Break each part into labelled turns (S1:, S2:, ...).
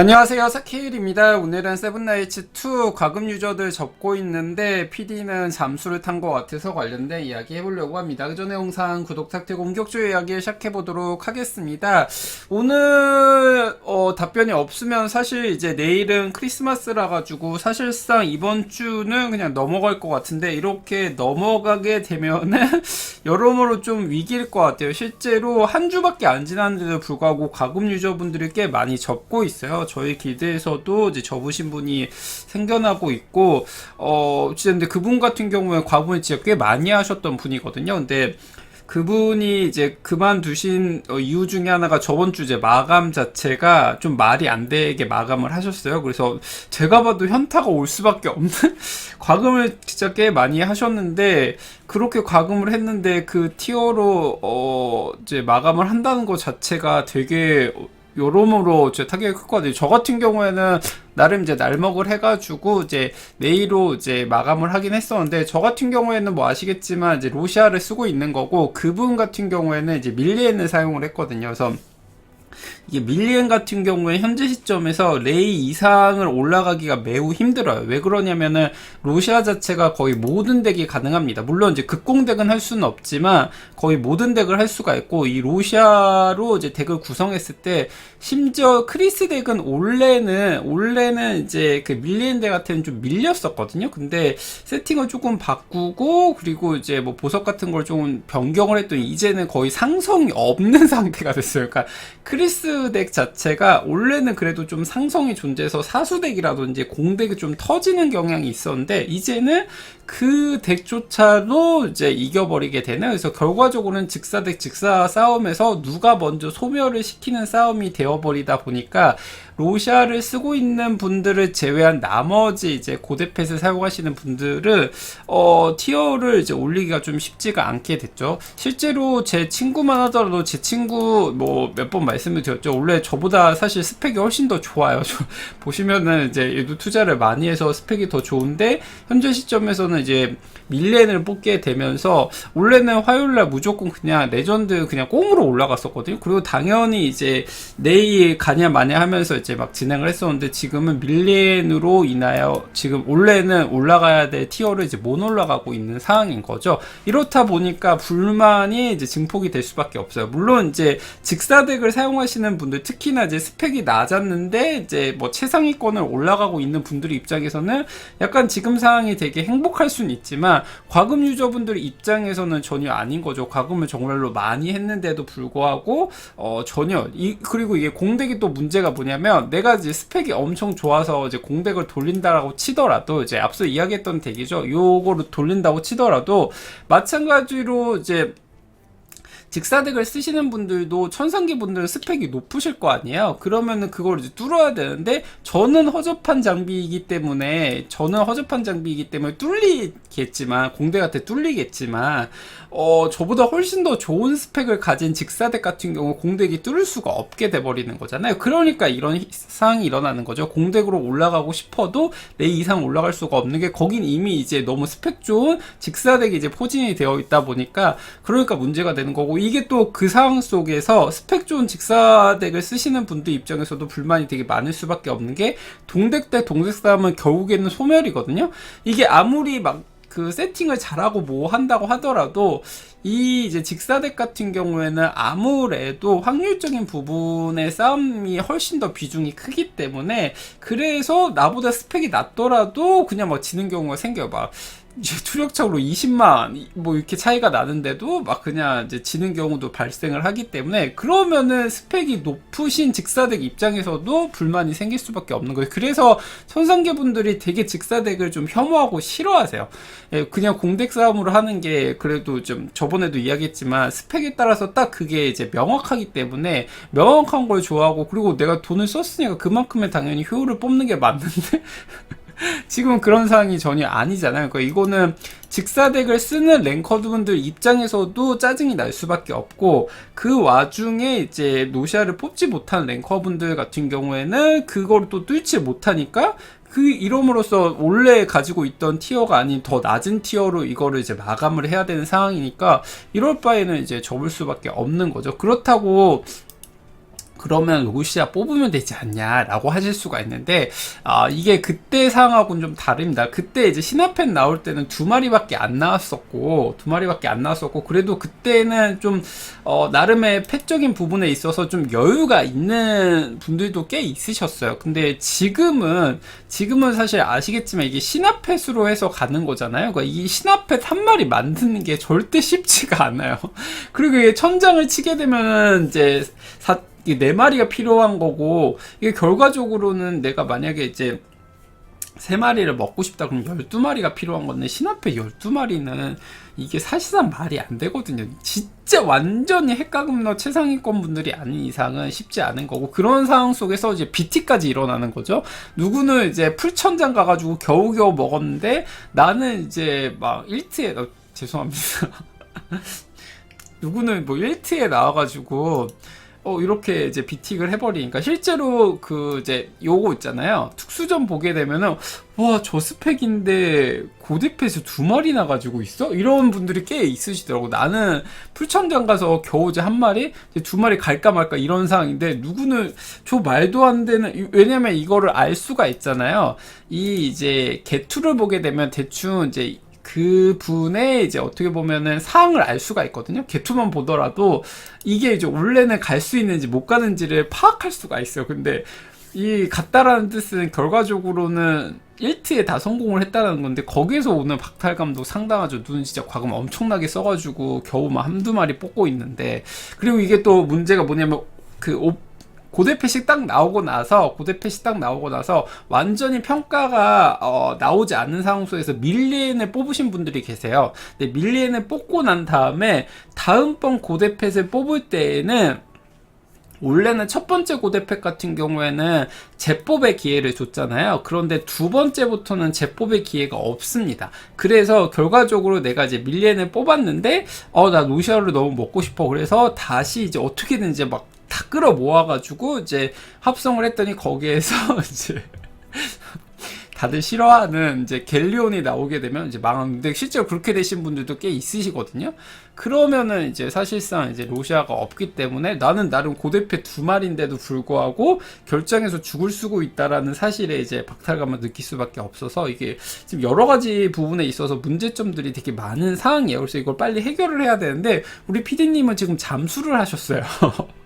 S1: 안녕하세요. 사케일입니다. 오늘은 세븐나이츠2 과금 유저들 접고 있는데 PD는 잠수를 탄 것 같아서 관련된 이야기 해보려고 합니다. 그 전에 영상 구독 탁트 공격주 이야기 시작해보도록 하겠습니다. 오늘 어, 답변이 없으면 사실 이제 내일은 크리스마스라 가지고 사실상 이번 주는 그냥 넘어갈 것 같은데 이렇게 넘어가게 되면은 여러모로 좀 위기일 것 같아요. 실제로 한 주밖에 안 지났는데도 불구하고 과금 유저분들이 꽤 많이 접고 있어요 저희 길드에서도 이제 접으신 분이 생겨나고 있고 어 진짜 근데 그분 같은 경우에 과금을 진짜 꽤 많이 하셨던 분이거든요. 근데 그분이 이제 그만두신 어, 이유 중에 하나가 저번 주 이제 마감 자체가 좀 말이 안 되게 마감을 하셨어요. 그래서 제가 봐도 현타가 올 수밖에 없는 과금을 진짜 꽤 많이 하셨는데 그렇게 과금을 했는데 그 티어로 어 이제 마감을 한다는 것 자체가 되게 여러모로 제 타격이 크거든요. 저 같은 경우에는 나름 이제 날먹을 해가지고 이제 내일로 이제 마감을 하긴 했었는데 저 같은 경우에는 뭐 아시겠지만 이제 로시아를 쓰고 있는 거고 그분 같은 경우에는 이제 밀리엔을 사용을 했거든요. 그래서 이게 밀리엔 같은 경우에 현재 시점에서 레이 이상을 올라가기가 매우 힘들어요. 왜 그러냐면은 로시아 자체가 거의 모든 덱이 가능합니다. 물론 이제 극공덱은 할 수는 없지만 거의 모든 덱을 할 수가 있고 이 로시아로 이제 덱을 구성했을 때 심지어 크리스 덱은 원래는 원래는 이제 그 밀리엔 덱 같은 좀 밀렸었거든요. 근데 세팅을 조금 바꾸고 그리고 이제 뭐 보석 같은 걸 좀 변경을 했더니 이제는 거의 상성이 없는 상태가 됐어요. 그러니까 크리스 덱 자체가 원래는 그래도 좀 상성이 존재해서 사수 덱이라든지 공덱이 좀 터지는 경향이 있었는데 이제는 그 덱조차도 이제 이겨버리게 되는 그래서 결과적으로는 직사 싸움에서 누가 먼저 소멸을 시키는 싸움이 되어버리다 보니까 로샤를 쓰고 있는 분들을 제외한 나머지 이제 고대펫을 사용하시는 분들은 어 티어를 이제 올리기가 좀 쉽지가 않게 됐죠. 실제로 제 친구만 하더라도 제 친구 뭐 몇 번 말씀을 드렸죠. 원래 저보다 사실 스펙이 훨씬 더 좋아요. 보시면은 이제 얘도 투자를 많이 해서 스펙이 더 좋은데 현재 시점에서는 이제 밀렌을 뽑게 되면서 원래는 화요일날 무조건 그냥 레전드 그냥 꽁으로 올라갔었거든요. 그리고 당연히 이제 내일 가냐 마냐 하면서 이제 막 진행을 했었는데 지금은 밀렌으로 인하여 지금 원래는 올라가야 될 티어를 이제 못 올라가고 있는 상황인 거죠. 이렇다 보니까 불만이 이제 증폭이 될 수밖에 없어요. 물론 이제 직사덱을 사용하시는 분들 특히나 이제 스펙이 낮았는데 이제 뭐 최상위권을 올라가고 있는 분들 입장에서는 약간 지금 상황이 되게 행복할 수는 있지만 과금 유저분들 입장에서는 전혀 아닌 거죠. 과금을 정말로 많이 했는데도 불구하고 어 전혀 이 그리고 이게 공덱이 또 문제가 뭐냐면 내가 이제 스펙이 엄청 좋아서 이제 공덱을 돌린다라고 치더라도 이제 앞서 이야기했던 덱이죠. 요거를 돌린다고 치더라도 마찬가지로 이제 직사덱을 쓰시는 분들도 천상기 분들은 스펙이 높으실 거 아니에요. 그러면은 그걸 이제 뚫어야 되는데 저는 허접한 장비이기 때문에 저는 허접한 장비이기 때문에 뚫리겠지만 공대한테 뚫리겠지만 어 저보다 훨씬 더 좋은 스펙을 가진 직사덱 같은 경우 공덱이 뚫을 수가 없게 돼 버리는 거잖아요. 그러니까 이런 상황이 일어나는 거죠. 공덱으로 올라가고 싶어도 내 이상 올라갈 수가 없는 게 거긴 이미 이제 너무 스펙 좋은 직사덱이 이제 포진이 되어 있다 보니까 그러니까 문제가 되는 거고 이게 또 그 상황 속에서 스펙 좋은 직사덱을 쓰시는 분들 입장에서도 불만이 되게 많을 수밖에 없는 게 동덱 대 동덱 싸움은 결국에는 소멸이거든요. 이게 아무리 막 그 세팅을 잘하고 뭐 한다고 하더라도 이 이제 직사덱 같은 경우에는 아무래도 확률적인 부분의 싸움이 훨씬 더 비중이 크기 때문에 그래서 나보다 스펙이 낮더라도 그냥 막 지는 경우가 생겨요. 막 이제 투력적으로 20만 뭐 이렇게 차이가 나는데도 막 그냥 이제 지는 경우도 발생을 하기 때문에 그러면은 스펙이 높으신 직사덱 입장에서도 불만이 생길 수밖에 없는 거예요. 그래서 손상계 분들이 되게 직사덱을 좀 혐오하고 싫어하세요. 예, 그냥 공덱 싸움으로 하는 게 그래도 좀 저번에도 이야기했지만 스펙에 따라서 딱 그게 이제 명확하기 때문에 명확한 걸 좋아하고 그리고 내가 돈을 썼으니까 그만큼의 당연히 효율을 뽑는 게 맞는데 지금 그런 상황이 전혀 아니잖아요. 그러니까 이거는 직사덱을 쓰는 랭커드분들 입장에서도 짜증이 날 수밖에 없고 그 와중에 이제 노시아를 뽑지 못한 랭커분들 같은 경우에는 그걸 또 뚫지 못하니까 그 이름으로써 원래 가지고 있던 티어가 아닌 더 낮은 티어로 이거를 이제 마감을 해야 되는 상황이니까 이럴 바에는 이제 접을 수밖에 없는 거죠. 그렇다고 그러면 로시아 뽑으면 되지 않냐라고 하실 수가 있는데 아 이게 그때 상황하고는 좀 다릅니다. 그때 이제 신화팬 나올 때는 두 마리밖에 안 나왔었고 두 마리밖에 안 나왔었고 그래도 그때는 좀 어, 나름의 팩적인 부분에 있어서 좀 여유가 있는 분들도 꽤 있으셨어요. 근데 지금은 지금은 사실 아시겠지만 이게 신화펫으로 해서 가는 거잖아요. 그러니까 이 신화펫 한 마리 만드는 게 절대 쉽지가 않아요. 그리고 이게 천장을 치게 되면 이제 사, 이게 네 마리가 필요한 거고 이게 결과적으로는 내가 만약에 이제 세 마리를 먹고 싶다 그럼 12마리가 필요한 건데 신화패 12마리는 이게 사실상 말이 안 되거든요. 진짜 완전히 핵가금러 최상위권 분들이 아닌 이상은 쉽지 않은 거고 그런 상황 속에서 이제 BT까지 일어나는 거죠. 누구는 이제 풀천장 가가지고 겨우겨우 먹었는데 나는 이제 막 1트에 어, 죄송합니다. 누구는 뭐 1트에 나와가지고 어 이렇게 이제 비틱을 해버리니까 실제로 그 이제 요거 있잖아요. 특수전 보게 되면은 와 저 스펙인데 고대패스 두 마리 나 가지고 있어? 이런 분들이 꽤 있으시더라고. 나는 풀천장 가서 겨우 이제 한 마리 이제 두 마리 갈까 말까 이런 상황인데 누구는 저 말도 안 되는 왜냐면 이거를 알 수가 있잖아요. 이 이제 개투를 보게 되면 대충 이제 그 분의 이제 어떻게 보면은 사항을 알 수가 있거든요. 개투만 보더라도 이게 이제 원래는 갈 수 있는지 못 가는지를 파악할 수가 있어요. 근데 이 같다라는 뜻은 결과적으로는 1트에 다 성공을 했다는 건데 거기에서 오는 박탈감도 상당하죠. 눈 진짜 과금 엄청나게 써가지고 겨우 막 한두 마리 뽑고 있는데 그리고 이게 또 문제가 뭐냐면 그 고대패식 딱 나오고 나서 고대패식 딱 나오고 나서 완전히 평가가 어, 나오지 않는 상황 속에서 밀리엔을 뽑으신 분들이 계세요. 근데 밀리엔을 뽑고 난 다음에 다음번 고대패를 뽑을 때에는 원래는 첫 번째 고대팩 같은 경우에는 재법의 기회를 줬잖아요. 그런데 두 번째부터는 재법의 기회가 없습니다. 그래서 결과적으로 내가 이제 밀리엔을 뽑았는데, 어, 나 노시아를 너무 먹고 싶어. 그래서 다시 이제 어떻게든 이제 막 다 끌어 모아가지고 이제 합성을 했더니 거기에서 이제 다들 싫어하는 이제 갤리온이 나오게 되면 이제 망하는데 실제로 그렇게 되신 분들도 꽤 있으시거든요. 그러면은 이제 사실상 이제 로시아가 없기 때문에 나는 나름 고대패 두 마리인데도 불구하고 결정해서 죽을 쓰고 있다라는 사실에 이제 박탈감을 느낄 수밖에 없어서 이게 지금 여러 가지 부분에 있어서 문제점들이 되게 많은 상황이에요. 그래서 이걸 빨리 해결을 해야 되는데 우리 PD님은 지금 잠수를 하셨어요.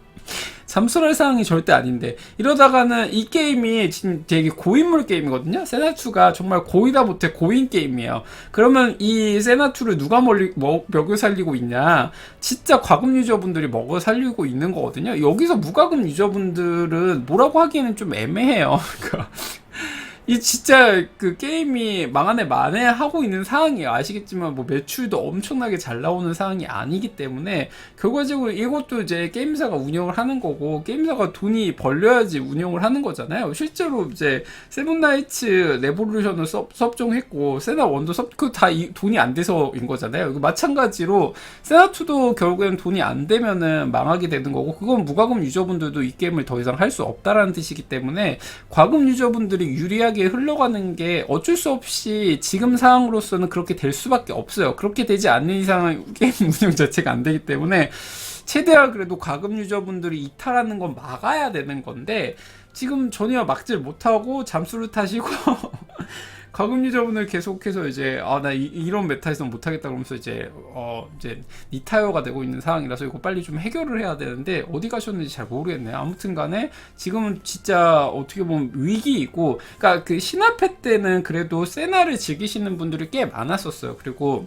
S1: 잠수할 상황이 절대 아닌데 이러다가는 이 게임이 지금 되게 고인물 게임이거든요. 세나투가 정말 고이다 못해 고인 게임이에요. 그러면 이 세나투를 누가 멀리 뭐, 먹여 살리고 있냐? 진짜 과금 유저분들이 먹어 살리고 있는 거거든요. 여기서 무과금 유저분들은 뭐라고 하기에는 좀 애매해요. 이 진짜 그 게임이 망하네 만에 하고 있는 상황이에요. 아시겠지만 뭐 매출도 엄청나게 잘 나오는 상황이 아니기 때문에 결과적으로 이것도 이제 게임사가 운영을 하는 거고 게임사가 돈이 벌려야지 운영을 하는 거잖아요. 실제로 이제 세븐나이츠 레볼루션을 섭, 섭종했고 세나 원도 섭, 그다 돈이 안 돼서인 거잖아요. 마찬가지로 세나2도 결국엔 돈이 안 되면은 망하게 되는 거고 그건 무과금 유저분들도 이 게임을 더 이상 할 수 없다라는 뜻이기 때문에 과금 유저분들이 유리하게 유리하게 흘러가는 게 어쩔 수 없이 지금 상황으로서는 그렇게 될 수밖에 없어요. 그렇게 되지 않는 이상은 게임 운영 자체가 안 되기 때문에 최대한 그래도 과금 유저분들이 이탈하는 건 막아야 되는 건데 지금 전혀 막질 못하고 잠수를 타시고 가금 유저분을 계속해서 이제 아 나 이런 메타에서 못하겠다 그러면서 이제 어 이제 리타이어가 되고 있는 상황이라서 이거 빨리 좀 해결을 해야 되는데 어디 가셨는지 잘 모르겠네요. 아무튼간에 지금은 진짜 어떻게 보면 위기이고 그러니까 그 신화패 때는 그래도 세나를 즐기시는 분들이 꽤 많았었어요. 그리고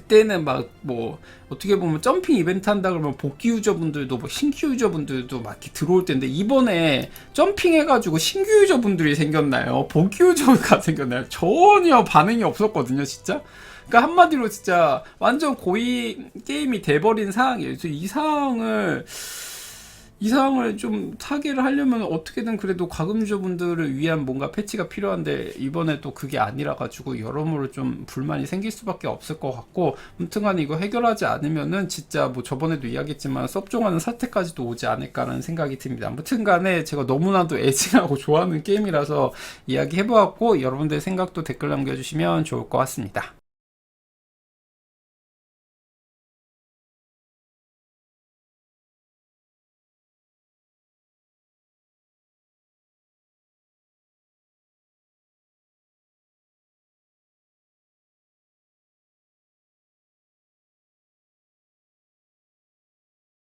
S1: 그때는 막 뭐 어떻게 보면 점핑 이벤트 한다 그러면 복귀 유저분들도 뭐 신규 유저분들도 막 이렇게 들어올 텐데 이번에 점핑 해가지고 신규 유저분들이 생겼나요? 복귀 유저가 생겼나요? 전혀 반응이 없었거든요, 진짜. 그러니까 한마디로 진짜 완전 고이 게임이 돼버린 상황이에요. 그래서 이 상황을 이 상황을 좀 타개를 하려면 어떻게든 그래도 과금 유저분들을 위한 뭔가 패치가 필요한데 이번에 또 그게 아니라 가지고 여러모로 좀 불만이 생길 수밖에 없을 것 같고 아무튼간 이거 해결하지 않으면은 진짜 뭐 저번에도 이야기했지만 섭종하는 사태까지도 오지 않을까라는 생각이 듭니다. 아무튼간에 제가 너무나도 애증하고 좋아하는 게임이라서 이야기해보았고 여러분들 생각도 댓글 남겨주시면 좋을 것 같습니다.